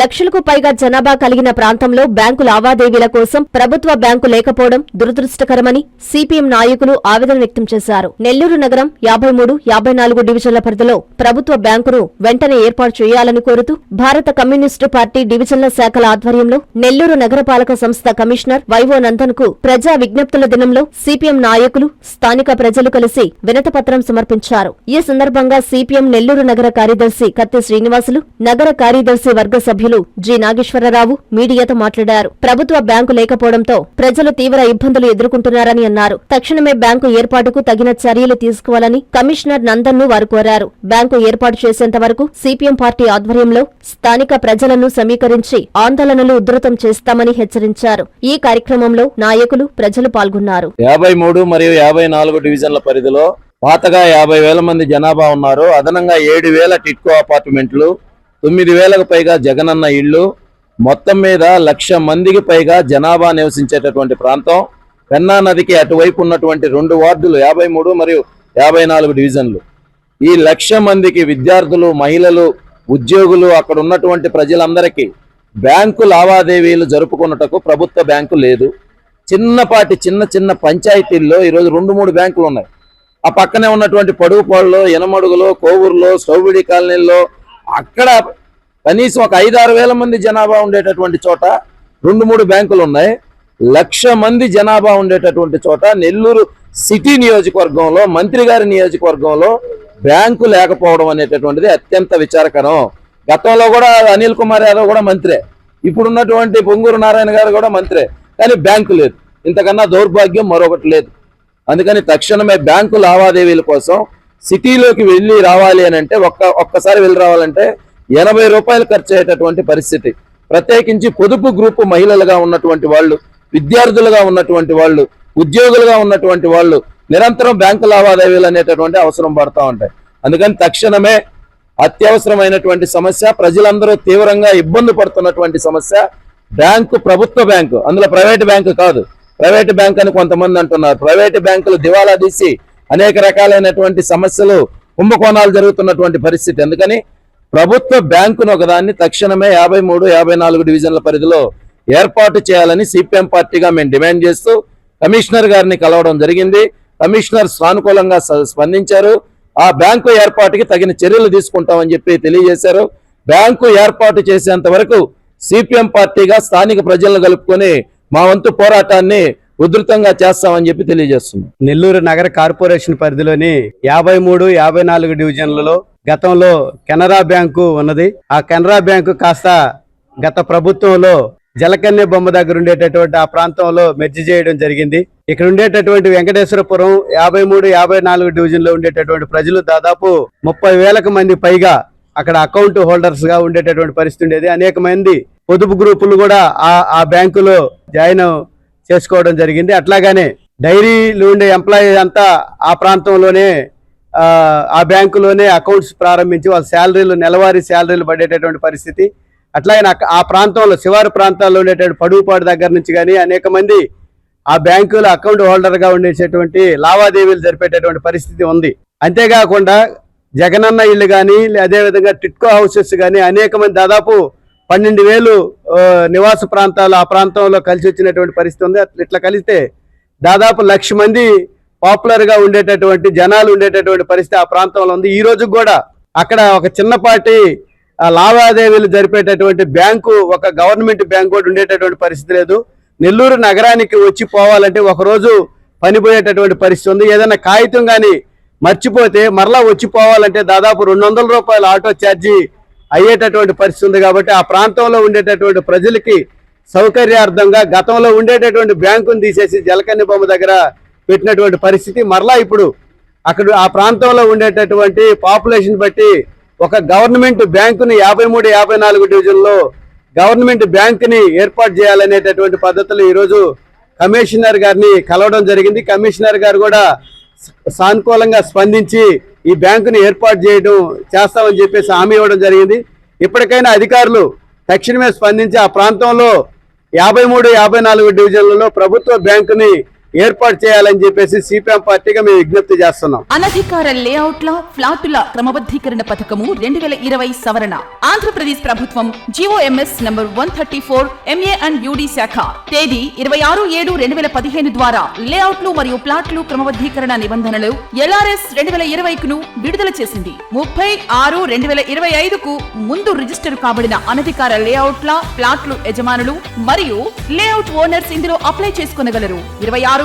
లక్షలకు పైగా జనాభా కలిగిన ప్రాంతంలో బ్యాంకు లావాదేవీల కోసం ప్రభుత్వ బ్యాంకు లేకపోవడం దురదృష్టకరమని సిపిఎం నాయకులు ఆవేదన వ్యక్తం చేశారు. నెల్లూరు నగరం యాభై మూడు యాభై నాలుగు డివిజన్ల పరిధిలో ప్రభుత్వ బ్యాంకును వెంటనే ఏర్పాటు చేయాలని కోరుతూ భారత కమ్యూనిస్టు పార్టీ డివిజన్ల శాఖల ఆధ్వర్యంలో నెల్లూరు నగరపాలక సంస్థ కమిషనర్ వైవో నందన్కు ప్రజా విజ్ఞప్తుల దినంలో సిపిఎం నాయకులు స్థానిక ప్రజలు కలిసి వినతపత్రం సమర్పించారు. ఈ సందర్భంగా సిపిఎం నెల్లూరు నగర కార్యదర్శి కత్తి శ్రీనివాసులు నగర కార్యదర్శి వర్గ సభ్యులు జి. నాగేశ్వరరావు మీడియాతో మాట్లాడారు. ప్రభుత్వ బ్యాంకు లేకపోవడంతో ప్రజలు తీవ్ర ఇబ్బందులు ఎదుర్కొంటున్నారని అన్నారు. తక్షణమే బ్యాంకు ఏర్పాటుకు తగిన చర్యలు తీసుకోవాలని కమిషనర్ నందన్ను వారు కోరారు. బ్యాంకు ఏర్పాటు చేసేంత వరకు సిపిఎం పార్టీ ఆధ్వర్యంలో స్థానిక ప్రజలను సమీకరించి ఆందోళనలు ఉధృతం చేస్తామని హెచ్చరించారు. ఈ కార్యక్రమంలో నాయకులు ప్రజలు పాల్గొన్నారు. యాభై మూడు మరియు యాభై నాలుగు డివిజన్ల పరిధిలో పాతగా యాభై వేల మంది జనాభా ఉన్నారు. అదనంగా ఏడు వేల టిట్కో అపార్ట్మెంట్లు తొమ్మిది వేలకు పైగా జగనన్న ఇళ్ళు మొత్తం మీద లక్ష మందికి పైగా జనాభా నివసించేటటువంటి ప్రాంతం. పెన్నా నదికి అటువైపు ఉన్నటువంటి రెండు వార్డులు యాభై మూడు మరియు యాభై నాలుగు డివిజన్లు. ఈ లక్ష మందికి విద్యార్థులు మహిళలు ఉద్యోగులు అక్కడ ఉన్నటువంటి ప్రజలందరికీ బ్యాంకు లావాదేవీలు జరుపుకున్నటకు ప్రభుత్వ బ్యాంకు లేదు. చిన్నపాటి చిన్న చిన్న పంచాయతీల్లో ఈరోజు రెండు మూడు బ్యాంకులు ఉన్నాయి ఆ పక్కనే ఉన్నటువంటి పడుగుపాడులో ఎనమడుగులో కోవూరులో సౌబిడి కాలనీల్లో అక్కడ కనీసం ఒక ఐదారు వేల మంది జనాభా ఉండేటటువంటి చోట రెండు మూడు బ్యాంకులు ఉన్నాయి. లక్ష మంది జనాభా ఉండేటటువంటి చోట నెల్లూరు సిటీ నియోజకవర్గంలో మంత్రి గారి నియోజకవర్గంలో బ్యాంకు లేకపోవడం అనేటటువంటిది అత్యంత విచారకరం. గతంలో కూడా అనిల్ కుమార్ యాదవ్ కూడా మంత్రే. ఇప్పుడున్నటువంటి పొంగూరు నారాయణ గారు కూడా మంత్రే. కానీ బ్యాంకు లేదు. ఇంతకన్నా దౌర్భాగ్యం మరొకటి లేదు. అందుకని తక్షణమే బ్యాంకు లావాదేవీల కోసం సిటీలోకి వెళ్ళి రావాలి అని అంటే ఒక్క ఒక్కసారి వెళ్ళి రావాలంటే ఎనభై రూపాయలు ఖర్చు అయ్యేటటువంటి పరిస్థితి. ప్రత్యేకించి పొదుపు గ్రూపు మహిళలుగా ఉన్నటువంటి వాళ్ళు విద్యార్థులుగా ఉన్నటువంటి వాళ్ళు ఉద్యోగులుగా ఉన్నటువంటి వాళ్ళు నిరంతరం బ్యాంకు లావాదేవీలు అనేటటువంటి అవసరం పడతా ఉంటాయి. అందుకని తక్షణమే అత్యవసరమైనటువంటి సమస్య ప్రజలందరూ తీవ్రంగా ఇబ్బంది పడుతున్నటువంటి సమస్య బ్యాంకు ప్రభుత్వ బ్యాంకు అందులో ప్రైవేట్ బ్యాంకు కాదు. ప్రైవేట్ బ్యాంక్ అని కొంతమంది అంటున్నారు. ప్రైవేట్ బ్యాంకులు దివాలా తీసి అనేక రకాలైనటువంటి సమస్యలు కుంభకోణాలు జరుగుతున్నటువంటి పరిస్థితి. అందుకని ప్రభుత్వ బ్యాంకును ఒకదాన్ని తక్షణమే యాభై మూడు యాభై నాలుగు డివిజన్ల పరిధిలో ఏర్పాటు చేయాలని సిపిఎం పార్టీగా మేము డిమాండ్ చేస్తూ కమిషనర్ గారిని కలవడం జరిగింది. కమిషనర్ సానుకూలంగా స్పందించారు. ఆ బ్యాంకు ఏర్పాటుకి తగిన చర్యలు తీసుకుంటామని చెప్పి తెలియజేశారు. బ్యాంకు ఏర్పాటు చేసేంత వరకు సిపిఎం పార్టీగా స్థానిక ప్రజలను కలుపుకొని మా వంతు పోరాటాన్ని ఉధృతంగా చేస్తామని చెప్పి తెలియజేస్తున్నాం. నెల్లూరు నగర కార్పొరేషన్ పరిధిలోని యాభై మూడు యాభై నాలుగు డివిజన్లలో గతంలో కెనరా బ్యాంకు ఉన్నది. ఆ కెనరా బ్యాంకు కాస్త గత ప్రభుత్వంలో జలకన్య బొమ్మ దగ్గర ఉండేటటువంటి ఆ ప్రాంతంలో మెర్జి చేయడం జరిగింది. ఇక్కడ ఉండేటటువంటి వెంకటేశ్వరపురం యాభై మూడు యాభై నాలుగు డివిజన్లో ఉండేటటువంటి ప్రజలు దాదాపు ముప్పై వేలకు మంది పైగా అక్కడ అకౌంట్ హోల్డర్స్గా ఉండేటటువంటి పరిస్థితి ఉండేది. అనేక మంది పొదుపు గ్రూపులు కూడా ఆ ఆ బ్యాంకులో జాయిన్ చేసుకోవడం జరిగింది. అట్లాగానే డైరీలు ఉండే ఎంప్లాయీ అంతా ఆ ప్రాంతంలోనే ఆ, బ్యాంకులోనే అకౌంట్స్ ప్రారంభించి వాళ్ళ శాలరీలు నెలవారీ శాలరీలు పడేటటువంటి పరిస్థితి. అట్లాగే నాకు ఆ ప్రాంతంలో శివారు ప్రాంతాల్లో ఉండేటువంటి పడుగుపాడు దగ్గర నుంచి కానీ అనేక మంది ఆ బ్యాంకులో అకౌంట్ హోల్డర్గా ఉండేటటువంటి లావాదేవీలు జరిపేటటువంటి పరిస్థితి ఉంది. అంతేకాకుండా జగనన్న ఇల్లు కానీ అదేవిధంగా టిట్కో హౌసెస్ కానీ అనేక మంది దాదాపు పన్నెండు వేలు నివాస ప్రాంతాలు ఆ ప్రాంతంలో కలిసి వచ్చినటువంటి పరిస్థితి ఉంది. ఇట్లా కలిస్తే దాదాపు లక్ష మంది పాపులర్గా ఉండేటటువంటి జనాలు ఉండేటటువంటి పరిస్థితి ఆ ప్రాంతంలో ఉంది. ఈ రోజు కూడా అక్కడ ఒక చిన్నపాటి లావాదేవీలు జరిపేటటువంటి బ్యాంకు ఒక గవర్నమెంట్ బ్యాంకు కూడా ఉండేటటువంటి పరిస్థితి లేదు. నెల్లూరు నగరానికి వచ్చి పోవాలంటే ఒకరోజు పనిపోయేటటువంటి పరిస్థితి ఉంది. ఏదైనా కాగితం కానీ మర్చిపోతే మరలా వచ్చి పోవాలంటే దాదాపు రెండు వందల రూపాయల ఆటో ఛార్జీ అయ్యేటటువంటి పరిస్థితి ఉంది కాబట్టి ఆ ప్రాంతంలో ఉండేటటువంటి ప్రజలకి సౌకర్యార్థంగా గతంలో ఉండేటటువంటి బ్యాంకును తీసేసి జలకన్య బొమ్మ దగ్గర పెట్టినటువంటి పరిస్థితి మరలా ఇప్పుడు అక్కడ ఆ ప్రాంతంలో ఉండేటటువంటి పాపులేషన్ బట్టి ఒక గవర్నమెంట్ బ్యాంకుని యాభై మూడు యాభై నాలుగు డివిజన్లో గవర్నమెంట్ బ్యాంకుని ఏర్పాటు చేయాలనేటటువంటి పద్ధతులు ఈరోజు కమిషనర్ గారిని కలవడం జరిగింది. కమిషనర్ గారు కూడా సానుకూలంగా స్పందించి ఈ బ్యాంకుని ఏర్పాటు చేయడం చేస్తామని చెప్పేసి హామీ ఇవ్వడం జరిగింది. ఇప్పటికైనా అధికారులు తక్షణమే స్పందించి ఆ ప్రాంతంలో యాభై మూడు యాభై నాలుగు డివిజన్లలో ప్రభుత్వ బ్యాంకుని ఏర్పాటు చేయాలని చెప్పేసి సిపిఎం పార్టీగా మేము విజ్ఞప్తి చేస్తున్నాం. అనధికార లేఅవుట్ల ఫ్లాటుల క్రమబద్ధీకరణ పథకము రెండు వేల ఇరవై సవరణ. ఆంధ్రప్రదేశ్ ప్రభుత్వం GOMS number one thirty four MA and UD శాఖ. తేదీ ఇరవై ఆరు ఏడు రెండు వేల పదిహేను ద్వారా లేఅవుట్లు మరియు ప్లాట్లు క్రమబద్ధీకరణ నిబంధనలు ఎల్ఆర్ఎస్ రెండు వేల ఇరవైకును విడుదల చేసింది. ముప్పై ఆరు రెండు వేల ఇరవై ఐదుకు ముందు రిజిస్టర్ కాబడిన అనధికార లేఅవుట్ల ప్లాట్లు యజమానులు మరియు లేఅవుట్ ఓనర్స్ ఇందులో అప్లై చేసుకునగలరు. ఇరవై ఆరు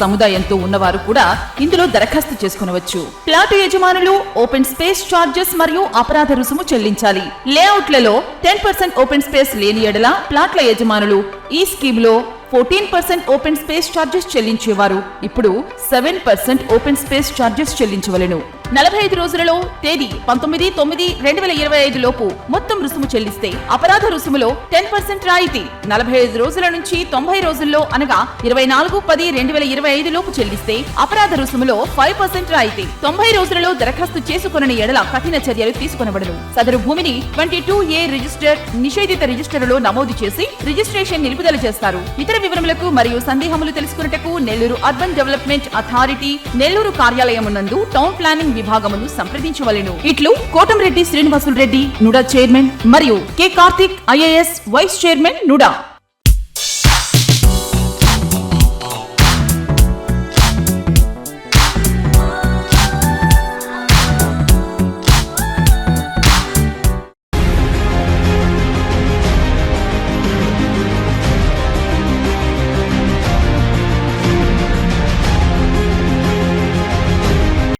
సముదాయంతో ఉన్నవారు కూడా ఇందులో దరఖాస్తు చేసుకునవచ్చు. ప్లాటు యజమానులు ఓపెన్ స్పేస్ చార్జెస్ మరియు అపరాధ రుసుము చెల్లించాలి. లేఅవుట్లలో టెన్ పర్సెంట్ ఓపెన్ స్పేస్ లేని ఎడల ప్లాట్ల యజమానులు ఈ స్కీమ్లో fourteen percent open space charges చెల్లించేవారు. ఇప్పుడు seven percent open space charges చెల్లించవలెను. నలభై ఐదు రోజులలో తేదీ పంతొమ్మిది తొమ్మిది రెండు వేల ఇరవై ఐదు లోపు మొత్తం రుసుము చెల్లిస్తే అపరాధ రుసుములో టెన్ పర్సెంట్ రాయితీ నలభై ఐదు రోజుల నుంచి తొంభై రోజుల్లో అనగా ఇరవై నాలుగు పది రెండు వేల ఇరవై ఐదు లోపు చెల్లిస్తే అపరాధ రుసుములో ఫైవ్ పర్సెంట్ రాయితీ. తొంభై రోజులలో దరఖాస్తు చేసుకుని ఎడల కఠిన చర్యలు తీసుకొనబడను. సదరు భూమిని ట్వంటీ టూ ఏ రిజిస్టర్ నిషేధిత రిజిస్టర్లో నమోదు చేసి రిజిస్ట్రేషన్ విడుదల చేస్తారు. ఇతర వివరములకు మరియు సందేహములు తెలుసుకున్నటకు Nellore urban development authority Nellore కార్యాలయం నందు టౌన్ ప్లానింగ్ విభాగమును సంప్రదించవలెను. ఇట్లు కోటంరెడ్డి శ్రీనివాసులు రెడ్డి నుడా చైర్మన్ మరియు K Karthik IAS vice chairman NUDA.